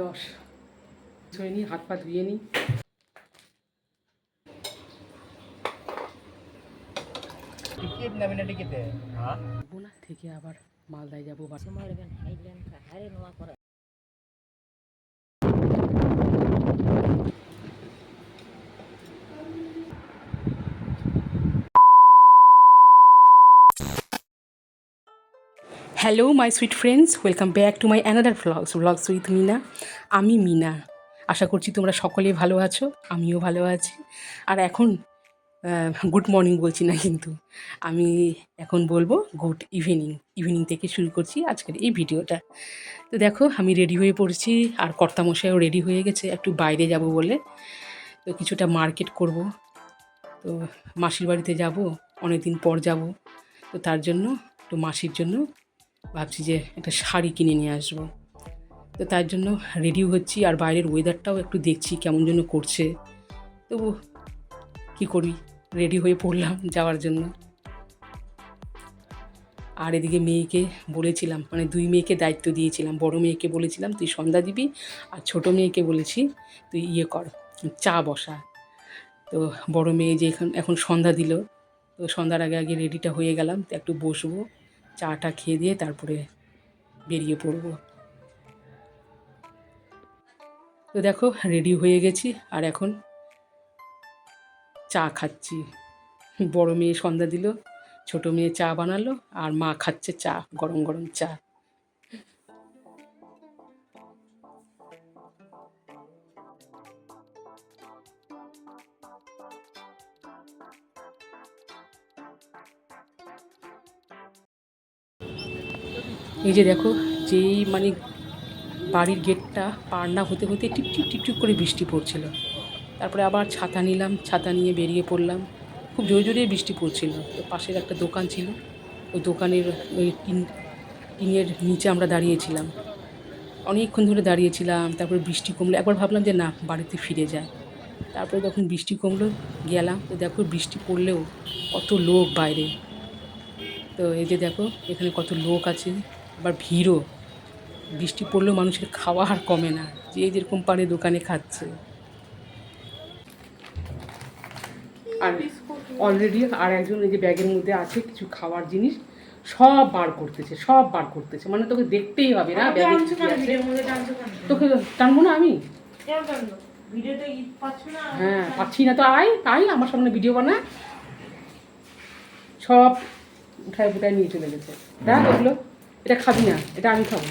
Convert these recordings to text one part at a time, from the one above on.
দশ। ধুয়ে নিই হাত পা ধুয়ে নিই থেকে আবার মালদায় যাব। বাসে মারবেন hello my sweet friends welcome back to my another vlogs vlogs with Mina আমি মিনা। আশা করছি তোমরা সকলেই ভালো আছো, আমিও ভালো আছি। আর এখন গুড মর্নিং বলছি না কিন্তু। আমি এখন বলব গুড ইভিনিং ইভিনিং থেকে শুরু করছি আজকের এই ভিডিওটা। তো দেখো, আমি রেডি হয়ে পড়ছি, আর কর্তামশাইও রেডি হয়ে গেছে, একটু বাইরে যাব বলে। তো কিছুটা মার্কেট করব। তো মাসির বাড়িতে যাব অনেক দিন পর যাব। তো তার জন্য একটু মাসির জন্য ভাবছি যে একটা শাড়ি কিনে নিয়ে আসব। তো তার জন্য রেডি হচ্ছি আর বাইরের ওয়েদারটাও একটু দেখছি কেমন জন্য করছে। তবু কী করি? রেডি হয়ে পড়লাম যাওয়ার জন্য। আর এদিকে মেয়েকে বলেছিলাম মানে দুই মেয়েকে দায়িত্ব দিয়েছিলাম, বড় মেয়েকে বলেছিলাম, তুই সন্ধ্যা দিবি আর ছোট মেয়েকে বলেছি তুই ইয়ে কর, চা বসা। তো বড় মেয়ে যে এখন এখন সন্ধ্যা দিল, তো সন্ধ্যার আগে আগে রেডিটা হয়ে গেলাম, তো একটু বসবো। চাটা খেয়ে দিয়ে তারপরে বেরিয়ে পড়ব। তো দেখো রেডি হয়ে গেছি। আর এখন চা খাচ্ছি। বড় মেয়ে সন্ধ্যা দিল, ছোট মেয়ে চা বানালো, আর মা খাচ্ছে চা, গরম গরম চা। এই যে দেখো, যেই মানে বাড়ির গেটটা পার না হতে হতে টিপ টিপ টিপ টিপ করে বৃষ্টি পড়ছিল। তারপরে আবার ছাতা নিলাম, ছাতা নিয়ে বেরিয়ে পড়লাম। খুব জোরে জোরে বৃষ্টি পড়ছিল। তো পাশের একটা দোকান ছিল। ওই দোকানের ওই টিন, টিনের নিচে আমরা দাঁড়িয়েছিলাম। অনেকক্ষণ ধরে দাঁড়িয়েছিলাম, তারপরে বৃষ্টি কমলো। একবার ভাবলাম যে না, বাড়িতে ফিরে যায় তারপরে যখন বৃষ্টি কমলো, গেলাম। তো দেখো বৃষ্টি পড়লেও কত লোক বাইরে। তো এই যে দেখো, এখানে কত লোক আছে। আবার ভিড়ও। বৃষ্টি পড়লেও মানুষের খাওয়া আর কমে না। যে যেরকম পারে দোকানে খাচ্ছে। আর অলরেডি আর একজন এই যে ব্যাগের মধ্যে আছে কিছু খাওয়ার জিনিস সব বার করতেছে সব বার করতেছে। মানে তোকে দেখতেই হবে না ব্যাগে তোকে টানবো না আমি? হ্যাঁ পাচ্ছি না তো আয় আয় আমার সামনে ভিডিও বানা। সব উঠায় ফুটায় নিয়ে চলে গেছে। দেখ ওগুলো। এটা খাবি না, এটা আমি খাব।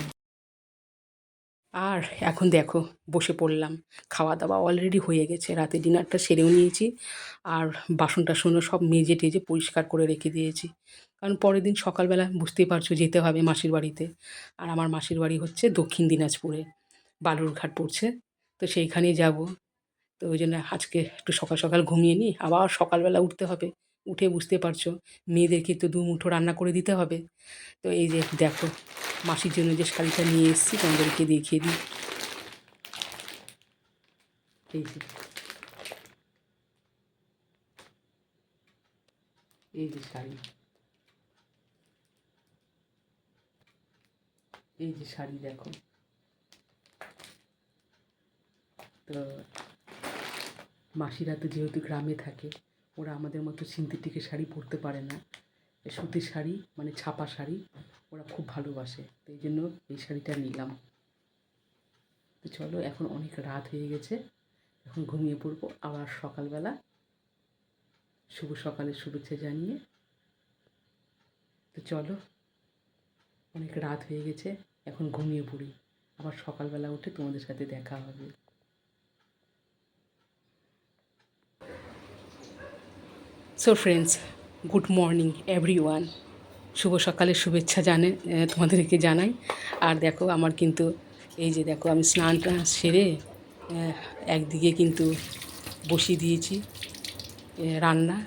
আর এখন দেখো, বসে পড়লাম। খাওয়া দাওয়া অলরেডি হয়ে গেছে, রাতে ডিনারটা সেরেও নিয়েছি। আর বাসন টাসনও সব মেজে টেজে পরিষ্কার করে রেখে দিয়েছি। কারণ পরের দিন সকালবেলা বুঝতেই পারছ যেতে হবে মাসির বাড়িতে। আর আমার মাসির বাড়ি হচ্ছে দক্ষিণ দিনাজপুরে, বালুরঘাট পড়ছে। তো সেইখানেই যাব। তো ওই জন্য আজকে একটু সকাল সকাল ঘুমিয়ে নিই, আবার সকালবেলা উঠতে হবে। উঠে বুঝতে পারছ, মেয়েদেরকে তো দু মুঠো রান্না করে দিতে হবে। তো এই যে দেখো, মাসির জন্য যে শাড়িটা নিয়ে এসেছি, তোমাদেরকে দেখিয়ে দিই। এই যে। এই যে শাড়ি। এই যে শাড়ি দেখো। তো মাসিরা তো যেহেতু গ্রামে থাকে ওরা আমাদের মতো সিনথেটিকের শাড়ি পরতে পারে না। সুতির শাড়ি মানে ছাপা শাড়ি, ওরা খুব ভালোবাসে। তো এই জন্য এই শাড়িটা নিলাম। তো চলো, এখন অনেক রাত হয়ে গেছে। এখন ঘুমিয়ে পড়ব। আবার সকালবেলা শুভ সকালের শুভেচ্ছা জানিয়ে। তো চলো, অনেক রাত হয়ে গেছে। এখন ঘুমিয়ে পড়ি। আবার সকালবেলা উঠে তোমাদের সাথে দেখা হবে। So friends good morning everyone শুভ সকালের শুভেচ্ছা জানে তোমাদেরকে জানাই। আর দেখো, আমার কিন্তু এই যে দেখো, আমি স্নানটা সেরে একদিকে কিন্তু বসিয়ে দিয়েছি রান্না।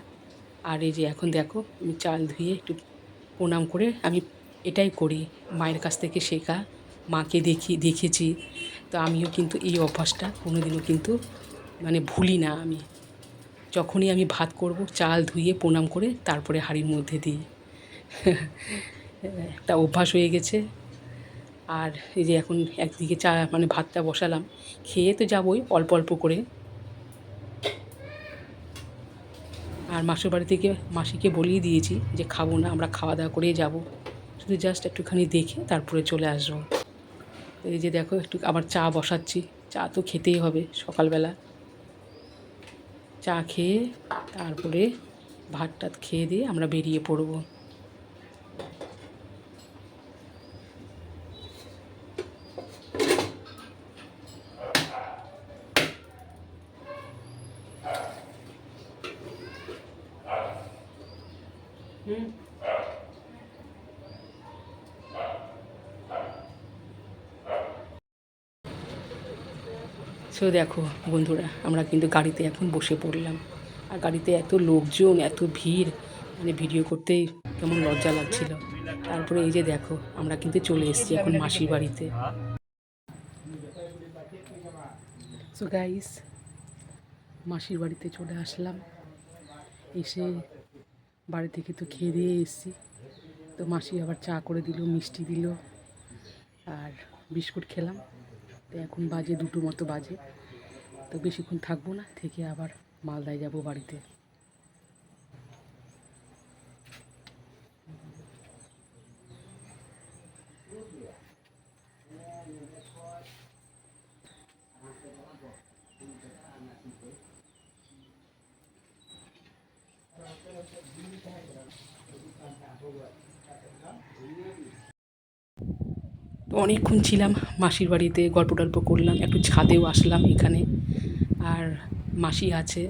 আর এই যে এখন দেখো, আমি চাল ধুয়ে একটু প্রণাম করে আমি এটাই করি, মায়ের কাছ থেকে শেখা, মাকে দেখি, দেখেছি। তো আমিও কিন্তু এই অভ্যাসটা কোনোদিনও কিন্তু মানে ভুলি না আমি। যখনই আমি ভাত করব, চাল ধুয়ে প্রণাম করে তারপরে হাঁড়ির মধ্যে দিই। একটা অভ্যাস হয়ে গেছে। আর এই যে এখন একদিকে চা মানে ভাতটা বসালাম, খেয়ে তো যাবই অল্প অল্প করে। আর মাসির বাড়ি থেকে মাসিকে বলিয়ে দিয়েছি যে খাব না, আমরা খাওয়া দাওয়া করেই যাব। শুধু জাস্ট একটুখানি দেখে তারপরে চলে আসব। এই যে দেখো একটু আবার চা বসাচ্ছি, চা তো খেতেই হবে সকালবেলা। চা খেয়ে তারপরে ভাত টাত খেয়ে দিয়ে আমরা বেরিয়ে পড়ব। সো দেখো বন্ধুরা, আমরা কিন্তু গাড়িতে এখন বসে পড়লাম। আর গাড়িতে এত লোকজন, এত ভিড় মানে ভিডিও করতেই কেমন লজ্জা লাগছিল। তারপরে এই যে দেখো, আমরা কিন্তু চলে এসেছি এখন মাসির বাড়িতে। সো গাইস মাসির বাড়িতে চলে আসলাম। এসে বাড়ি থেকে তো খেয়ে দিয়ে এসেছি। তো মাসি আবার চা করে দিল, মিষ্টি দিল, আর বিস্কুট খেলাম। তো এখন বাজে দুটো মতো বাজে। তো বেশিক্ষণ থাকব না, থেকে আবার মালদায় যাব বাড়িতে। অনেকক্ষণ ছিলাম মাসির বাড়িতে গল্প টল্প করলাম একটু ছাদেও আসলাম এখানে আর মাসি আছে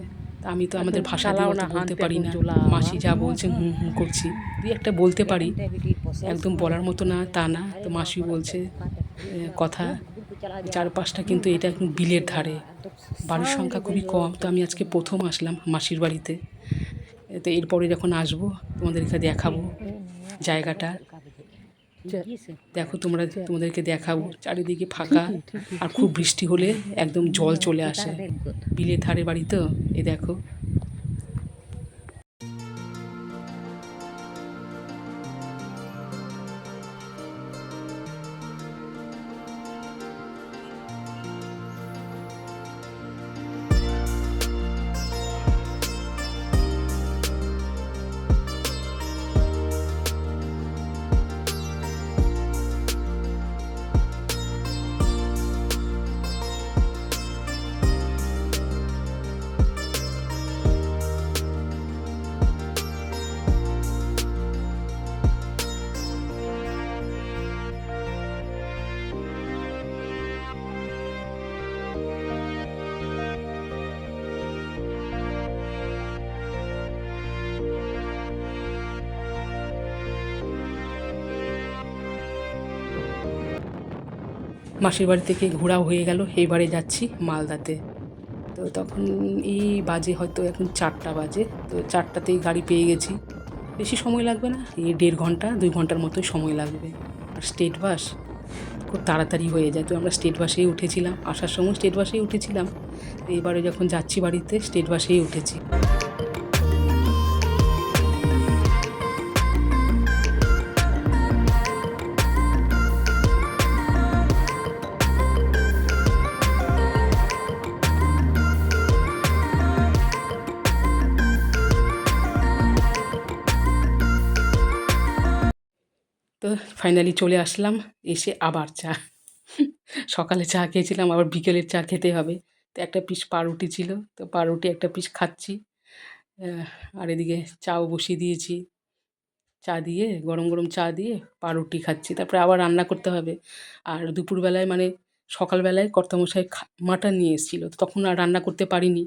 তা আমি তো আমাদের ভাষা বলতে পারি না মাসি যা বলছে হুম হুম করছি দুই একটা বলতে পারি একদম বলার মতো না তা না তো মাসি বলছে কথা চারপাশটা কিন্তু এটা একদম বিলের ধারে বাড়ির সংখ্যা খুবই কম তো আমি আজকে প্রথম আসলাম মাসির বাড়িতে তো এরপরে যখন আসব তোমাদেরকে দেখাবো জায়গাটা দেখো তোমরা তোমাদেরকে দেখাবো চারিদিকে ফাঁকা আর খুব বৃষ্টি হলে একদম জল চলে আসে। বিলের ধারে বাড়ি তো এ দেখো। মাসির বাড়ি থেকে ঘোরাও হয়ে গেল। এবারে যাচ্ছি মালদাতে। তো তখন এই বাজে হয়তো এখন চারটা বাজে। তো চারটাতেই গাড়ি পেয়ে গেছি। বেশি সময় লাগবে না, এই দেড় ঘণ্টা, দুই ঘণ্টার মতো সময় লাগবে। আর স্টেট বাস খুব তাড়াতাড়ি হয়ে যায়। তো আমরা স্টেট বাসেই উঠেছিলাম। আসার সময় স্টেট বাসেই উঠেছিলাম। এবারে যখন যাচ্ছি বাড়িতে, স্টেট বাসেই উঠেছি। তো ফাইনালি চলে আসলাম, এসে আবার চা। সকালে চা খেয়েছিলাম, আবার বিকেলের চা খেতে হবে। তো একটা পিস পাউরুটি ছিল, তো পাউরুটি একটা পিস খাচ্ছি। আর এদিকে চাও বসিয়ে দিয়েছি। চা দিয়ে, গরম গরম চা দিয়ে পাউরুটি খাচ্ছি। তারপরে আবার রান্না করতে হবে। আর দুপুরবেলায় মানে সকালবেলায় কর্তামশাই মাটন নিয়ে এসেছিল। তখন আর রান্না করতে পারিনি।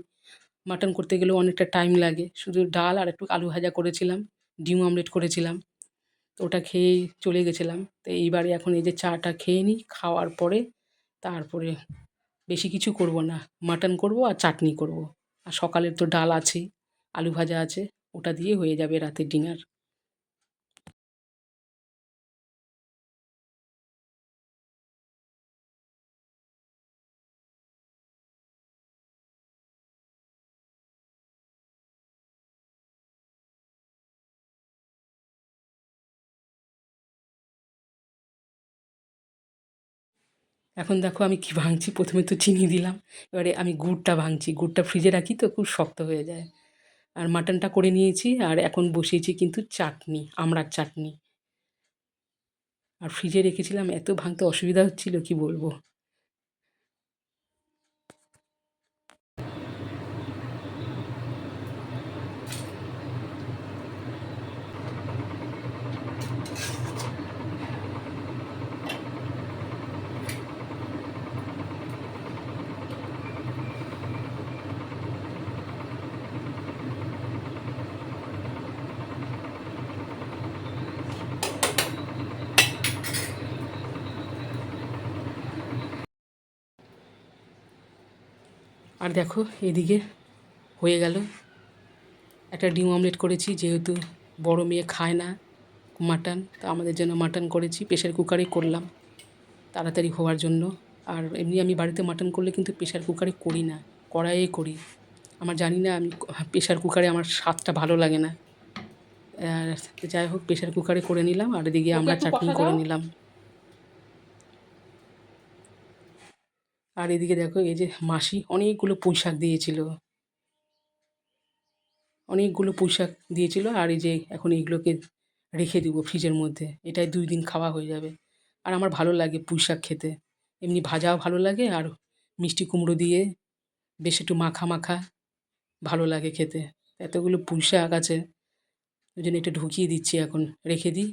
মাটন করতে গেলেও অনেকটা টাইম লাগে। শুধু ডাল আর একটু আলু ভাজা করেছিলাম, ডিম অমলেট করেছিলাম। তো ওটা খেয়েই চলে গেছিলাম। তো এইবারে এখন এই যে চাটা খেয়ে নিই, খাওয়ার পরে তারপরে বেশি কিছু করব না। মাটন করব আর চাটনি করব। আর সকালের তো ডাল আছেই, আলু ভাজা আছে, ওটা দিয়ে হয়ে যাবে রাতের ডিনার। এখন দেখো আমি কি ভাঙছি? প্রথমে তো চিনি দিলাম। এবারে আমি গুড়টা ভাঙছি। গুড়টা ফ্রিজে রাখি তো খুব শক্ত হয়ে যায়। আর মাটনটা করে নিয়েছি আর এখন বসিয়েছি কিন্তু চাটনি, আমড়ার চাটনি। আর ফ্রিজে রেখেছিলাম, এত ভাঙতে অসুবিধা হচ্ছিল, কি বলব? আর দেখো এদিকে হয়ে গেল। একটা ডিম অমলেট করেছি যেহেতু বড় মেয়ে খায় না মাটন তো আমাদের জন্য মাটন করেছি প্রেশার কুকারে করলাম তাড়াতাড়ি হওয়ার জন্য। আর এমনি আমি বাড়িতে মাটন করলে কিন্তু প্রেশার কুকারে করি না কড়াইয়ে করি। আমার জানি না আমি প্রেশার কুকারে আমার স্বাদটা ভালো লাগে না। যাই হোক প্রেশার কুকারে করে নিলাম আর এদিকে আমরা চাটনি করে নিলাম। আর এদিকে দেখো, এই যে মাসি অনেকগুলো পুঁই শাক দিয়েছিল। অনেকগুলো পুঁই শাক দিয়েছিল আর এই যে এখন এইগুলোকে রেখে দেবো ফ্রিজের মধ্যে। এটাই দুই দিন খাওয়া হয়ে যাবে। আর আমার ভালো লাগে পুঁই শাক খেতে। এমনি ভাজাও ভালো লাগে আর মিষ্টি কুমড়ো দিয়ে বেশ একটু মাখা মাখা ভালো লাগে খেতে। এতগুলো পুঁই শাক আছে, ওই জন্য একটু ঢুকিয়ে দিচ্ছি এখন, রেখে দিই।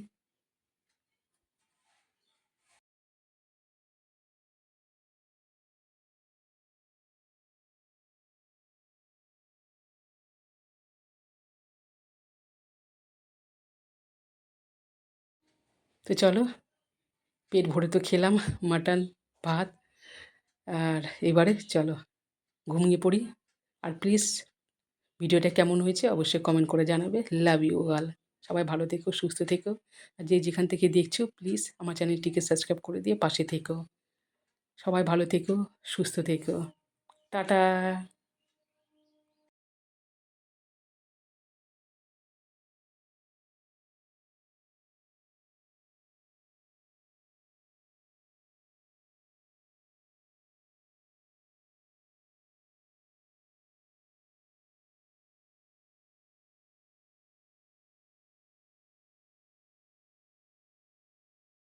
তো চলো, পেট ভরে তো খেলাম, মাটন, ভাত, আর এবারে চলো ঘুমিয়ে পড়ি। আর প্লিজ ভিডিওটা কেমন হয়েছে অবশ্যই কমেন্ট করে জানাবে। লাভ ইউ অল সবাই ভালো থেকো, সুস্থ থেকো। আর যে যেখান থেকে দেখছ প্লিজ আমার চ্যানেলটিকে সাবস্ক্রাইব করে দিয়ে পাশে থেকো। সবাই ভালো থেকো, সুস্থ থেকো। টাটা।